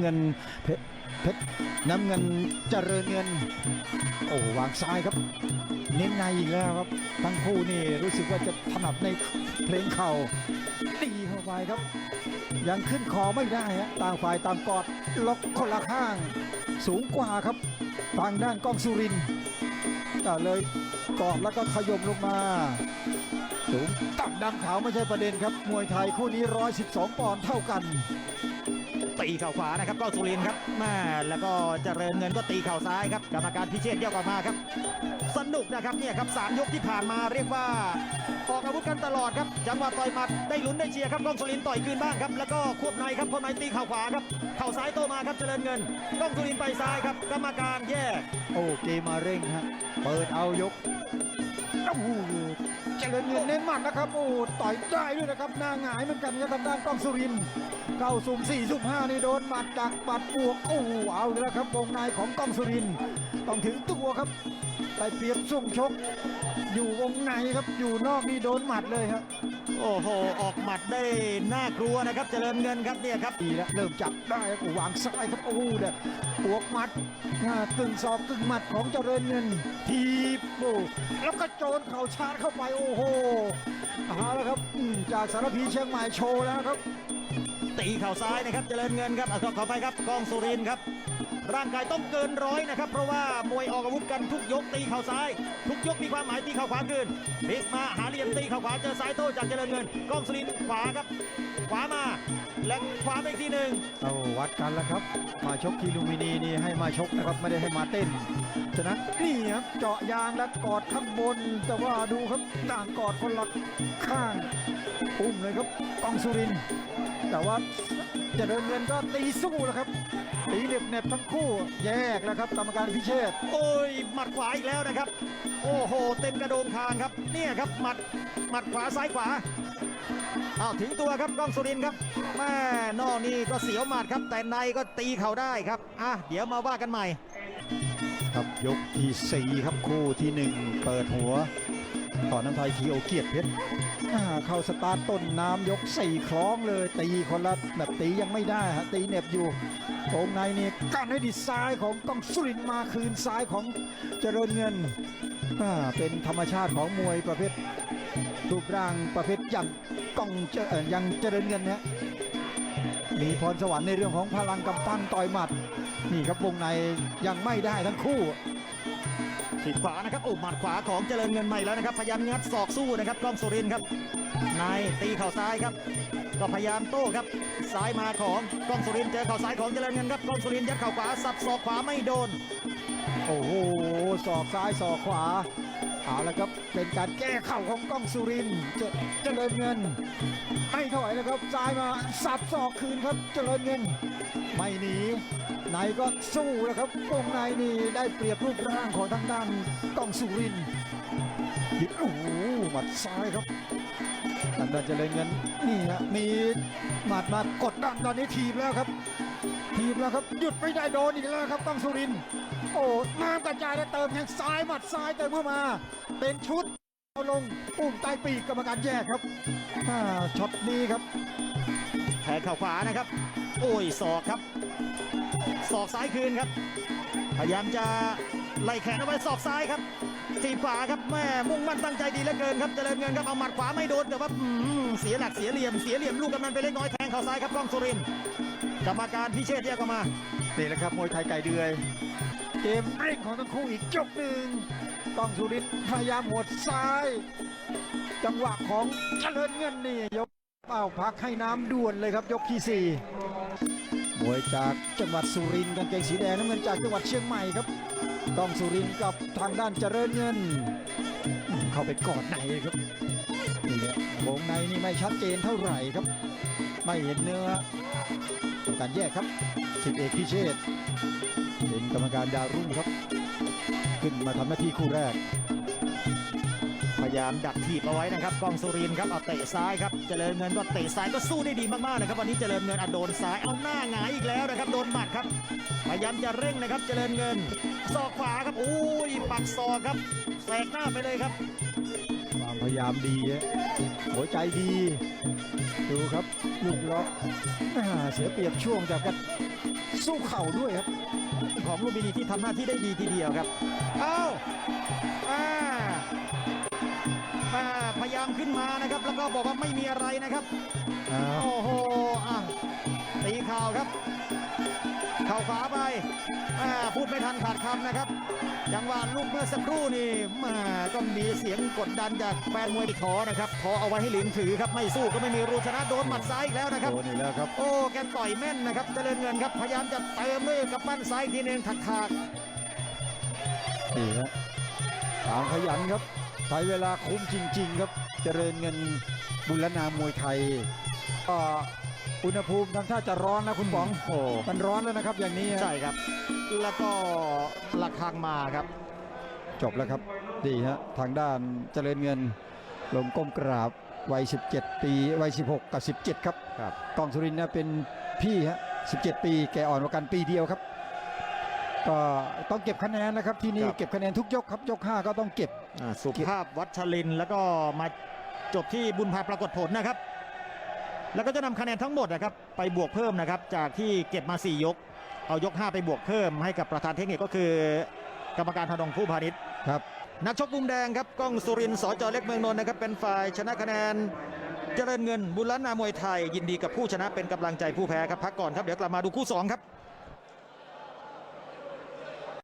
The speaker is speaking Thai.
เงินเพชรน้ำเงินเจริญเงิน โอ้วางซ้ายครับ เน้นในอีกแล้วครับ ทั้งคู่นี่รู้สึกว่าจะถนัดในเพลงเข่าตีเข้าไปครับ ยังขึ้นคอไม่ได้ฮะต่างฝ่ายต่างกอดล็อกคนละข้าง สูงกว่าครับทางด้านก้องสุรินทร์ก็เลยกอดแล้วก็ขยมลงมา สูงต่ำดำขาวไม่ใช่ประเด็นครับ มวยไทยคู่นี้ 112 ปอนด์เท่ากัน ตีเข่าขวานะครับกล้องสุรินครับแม่แล้วก็เจริญเงินก็ตีเข่าซ้ายครับกรรมการพิเชษเยี่ยวกว่ามาครับ สนุกนะครับเนี่ยครับสามยกที่ผ่านมาเรียกว่าออกอาวุธกันตลอดครับ จังหวะต่อยหมัดได้ลุ้นได้เชียร์ครับกล้องสุรินทร์ต่อยคืนบ้างครับแล้วก็ควบในครับควบในตีเข่าขวาครับเข่าซ้ายโตมาครับเจริญเงินกล้องสุรินทร์ไปซ้ายครับกรรมการแยกโอ้เกมมาเร่งฮะเปิดเอายกโอ้โหเจริญเงินเน้นหมัดนะครับโอ้ต่อยได้ด้วยนะครับหน้าหงายเหมือนกันครับทางด้านกล้องสุรินทร์เข้าสุ่มสี่สุ่มห้านี่โดนหมัดดักหมัดบวกโอ้โหเอาแล้วครับวงในของกล้องสุรินทร์ต้องถึงตัวครับ ได้เปรียบสุ่มชก อยู่วงในครับอยู่นอกนี่โดนหมัดเลยครับโอ้โห ออกหมัดได้น่ากลัวนะครับ เจริญเงินครับเนี่ยครับดีแล้วเริ่มจับได้ครับโอ้วางซ้ายครับโอ้โหเนี่ยบวกหมัดอ่ากึ่งศอกกึ่งหมัดของเจริญเงิน ทีบโอ้แล้วก็โจนเข่าชาร์จเข้าไปโอ้โหเอาแล้วครับอืมจากสารพีเชียงใหม่โชว์แล้วครับ ตีเข่าซ้ายนะครับเจริญเงินครับอะขอขอไปครับกองสุรินทร์ครับ ร่างกายต้องเกินร้อยนะครับ เพราะว่ามวยออกอาวุธกันทุกยกตีเข่าซ้าย ทุกยกมีความหมายตีเข่าขวาคืนพลิกมาหาเหลี่ยมตีเข่าขวาเจอซ้ายโต้จากเจริญเงินก้องสุรินขวาครับ ขวามาและขวาไปอีกทีหนึ่งเอาวัดกันแล้วครับ มาชกที่ลุมพินีนี่ให้มาชกนะครับไม่ได้ให้มาเต้นฉะนั้นนี่ครับเจาะยางและกอดข้างบน แต่ว่าดูครับต่างกอดคนละข้างอุ้มเลยครับกองสุรินแต่ว่า จะเดินเงินก็ตีสู้แล้วครับตีเหน็บเหน็บทั้งคู่แยกแล้วครับกรรมการพิเชษฐ์โอ้ยหมัดขวาอีกแล้วนะครับ โอ้โห เต็มกระโดงคางครับเนี่ยครับหมัดหมัดขวาซ้ายขวาอ้าวถึงตัวครับกล้องสุรินทร์ครับแม่นอกนี่ก็เสียวหมัดครับ แต่ในก็ตีเข่าได้ครับอะเดี๋ยวมาว่ากันใหม่ ครับยกที่4ครับคู่ที่1เปิดหัว ต่อน้ำไทยทีโอเกียรติเพชรเข้าสตาร์ทต้นน้ำยก4คล้องเลย ตีคนละแบบตียังไม่ได้ฮะตีเหน็บอยู่ตรงในนี่กันให้ดิซ้ายของกองสุรินมาคืนซ้ายของเจริญเงินเป็นธรรมชาติของมวยประเภทรูปร่างประเภทยังกองเจเอ่อยังเจริญเงินนะฮะมีพรสวรรค์ในเรื่องของพลังกำปั้นต่อยหมัด นี่ครับวงในยังไม่ได้ทั้งคู่ ติดขวานะครับโอ้หมัดขวาของเจริญเงินใหม่แล้วนะครับ พยายามงัดศอกสู้นะครับกล้องสุรินครับนายตีเข่าซ้ายครับ ก็พยายามโต้ครับซ้ายมาของกล้องสุรินเจอเข่าซ้ายของเจริญเงินครับกล้องสุรินยัดเข่าขวาสับศอกขวาไม่โดน โอ้โหศอกซ้ายศอกขวาเอาละครับเป็นการแก้เข่าของกล้องสุรินเจเจริญเงิน ไม่ถอยนะครับซ้ายมาสับศอกคืนครับเจริญเงิน ไม่หนีในก็สู้นะครับวงในนี่ได้เปรียบรูปร่างของทางด้านกล้องสุรินทร์ยิงโอ้โหหมัดซ้ายครับทางด้านเจริญเงินนี่ฮะมี หมัดมากดดันตอนนี้ทีบแล้วครับ ทีบแล้วครับหยุดไม่ได้โดนอีกแล้วครับต้องสุรินโอ้น้ำกระจายแล้วเติมแทงซ้ายหมัดซ้ายเติมเข้ามา เป็นชุดเอาลงปุ่มใต้ปีกกรรมการแยกครับช็อตนี้ครับ แทงเข่าขวานะครับ โอ้ยศอกครับศอกซ้ายคืนครับ พยายามจะไล่แขนเอาไว้ศอกซ้ายครับทีบขวาครับแม่มุ่งมั่นตั้งใจดีเหลือเกินครับเจริญเงินครับเอาหมัดขวาไม่โดนแต่ว่าเสียหลักเสียเหลี่ยมเสียเหลี่ยมลูกกำนันไปเล็กน้อยแทงเข่าซ้ายครับกล้องสุรินกรรมการพิเชษฐ์แยกออกมานี่แหละครับมวยไทยไก่เดือยเกมเร่งของทั้งคู่อีกยกหนึ่งต้องสุรินพยายามหัวดซ้าย จังหวะของเจริญเงินนี่ยก เป้าพักให้น้ำด่วนเลยครับยกที่สี่มวยจากจังหวัดสุรินทร์กางเกงสีแดงน้ำเงินจากจังหวัดเชียงใหม่ครับต้องสุรินทร์กับทางด้านเจริญเงิน เข้าไปกอดในครับนี่แหละวงในนี่ไม่ชัดเจนเท่าไหร่ครับ ไม่เห็นเนื้อการแยกครับสิบเอกพิเชษเป็นกรรมการดาวรุ่งครับ ขึ้นมาทำหน้าที่คู่แรก พยายามดักถีบเอาไว้นะครับกองสุรินครับเอาเตะซ้ายครับเจริญเงินก็เตะซ้ายก็สู้ได้ดีมากๆนะครับวันนี้เจริญเงินอโดนซ้ายเอาหน้าหงายอีกแล้วนะครับโดนหมัดครับ พยายามจะเร่งนะครับ เจริญเงินศอกขวาครับอุ้ยปักศอกครับแสกหน้าไปเลยครับความพยายามดีหัวใจดี ดูครับลูกล็อกอ่าเสียเปรียบช่วงแต่ก็สู้เข่าด้วยครับ ของลูมพินีที่ทำหน้าที่ได้ดีทีเดียวครับ เอาอ่าอ่าายามขึ้นมานะครับ แล้วก็บอกว่าไม่มีอะไรนะครับอ้าวโอ้โหอะตีเข่าวครับเข่าขวาไปอ่าพูดไม่ทันขาดคำนะครับจังหวะลูกเมื่อสักครู่นี่มาก็มีเสียงกดดันจากแฟนมวยที่ขอนะครับขอเอาไว้ให้หลินถือครับไม่สู้ก็ไม่มีรูชนะโดนหมัดซ้ายอีกแล้วนะครับโดนอีกแล้วครับโอ้แกต่อยแม่นนะครับเจริญเงินครับพยายามจะเติมด้วยกับปั้นซ้ายอีกทีหนึงถักถากนี่ฮะตามขยันครับ ใช้เวลาคุ้มจริง ๆ ครับ เจริญเงินบุรณามวยไทยก็อุณหภูมิทำท่าจะร้อนนะคุณป๋องโอ้มันร้อนแล้วนะครับอย่างนี้ฮะใช่ครับ แล้วก็ระฆังมาครับ จบแล้วครับดีฮะทางด้านเจริญเงินลงก้มกราบวัย 17 ปีวัย 16 กับ 17 ครับครับกองสุรินทร์นะเป็นพี่ฮะ 17 ปีแกอ่อนกว่ากันปีเดียวครับ ก็ต้องเก็บคะแนนนะครับที่นี่ครับ เก็บคะแนนทุกยกครับยก5ก็ต้องเก็บ อ่าสุภาพวัชรินทร์แล้วก็มาจบที่บุญพาปรากฏผลนะครับ แล้วก็จะนำคะแนนทั้งหมดนะครับไปบวกเพิ่มนะครับ จากที่เก็บมา 4 ยก เอายก 5 ไปบวกเพิ่มให้กับประธานเทคนิคก็คือ กรรมการธนงผู้พาณิชย์ครับ นักชกมุมแดงครับก้องสุรินทร์สจเล็กเมืองนนท์นะครับเป็นฝ่ายชนะคะแนน เจริญเงินบุญล้านนามวยไทย ยินดีกับผู้ชนะเป็นกำลังใจผู้แพ้ครับพักก่อนครับเดี๋ยวกลับมาดูคู่สองครับ